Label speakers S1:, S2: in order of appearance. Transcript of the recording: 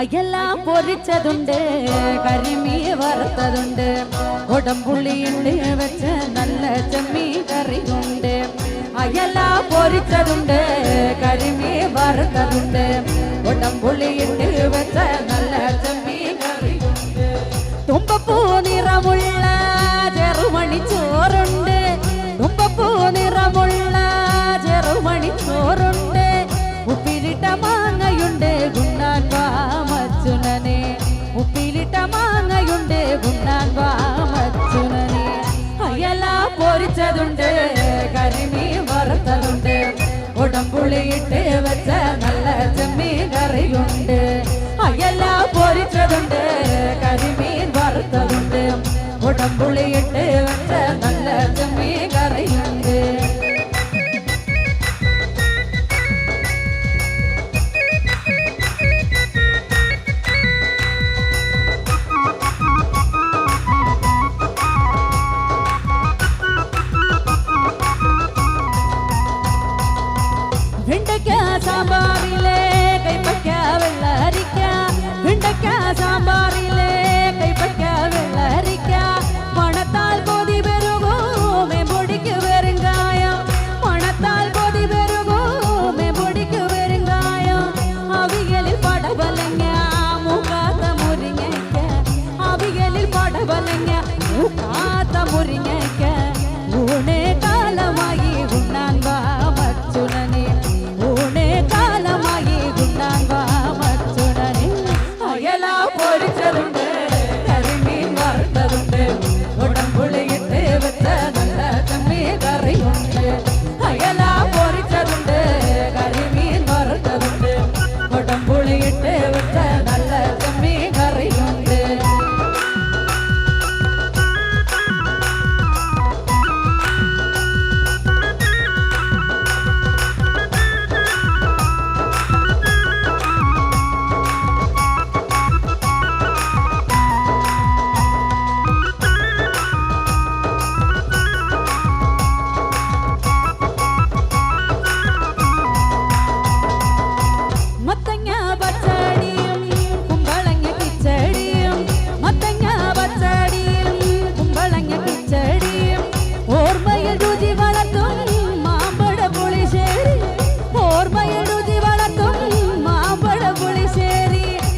S1: അയെല്ലാം പൊരിച്ചതുണ്ട് കരിമീൻ വറുത്തതുണ്ട് ഉടമ്പുള്ളിയുണ്ട് വെച്ച് നല്ല ചെമ്മീ കറിയുണ്ട്. അയെല്ലാം പൊരിച്ചതുണ്ട് കരിമീൻ വറുത്തതുണ്ട് ഉടമ്പുള്ളിയുണ്ട് വെച്ച് നല്ല ചെമ്മീ കറിയുണ്ട്. തുമ്പപ്പൂ നിറമുള്ള ചെറുമണി ചോറുണ്ട്. തുമ്പപ്പൂ നിറമുള്ള ചെറുമണി ചോറുണ്ട്. പൊരിച്ചതുണ്ട് കരിമീൻ വറുത്തതുണ്ട്. ഉടമ്പുളിയിട്ട് വെച്ച നല്ല ചെമ്മീൻ കറിയുണ്ട് അയല പൊരിച്ചതുണ്ട് കരിമീൻ വറുത്തതുണ്ട്. ഉടമ്പുളിയിട്ട് വെച്ച സാമ്പാറിലെ കൈപ്പയ്ക്ക വെള്ളരിക്ക വെണ്ടയ്ക്ക സാമ്പാറിലെ പൊരിച്ചതുണ്ട്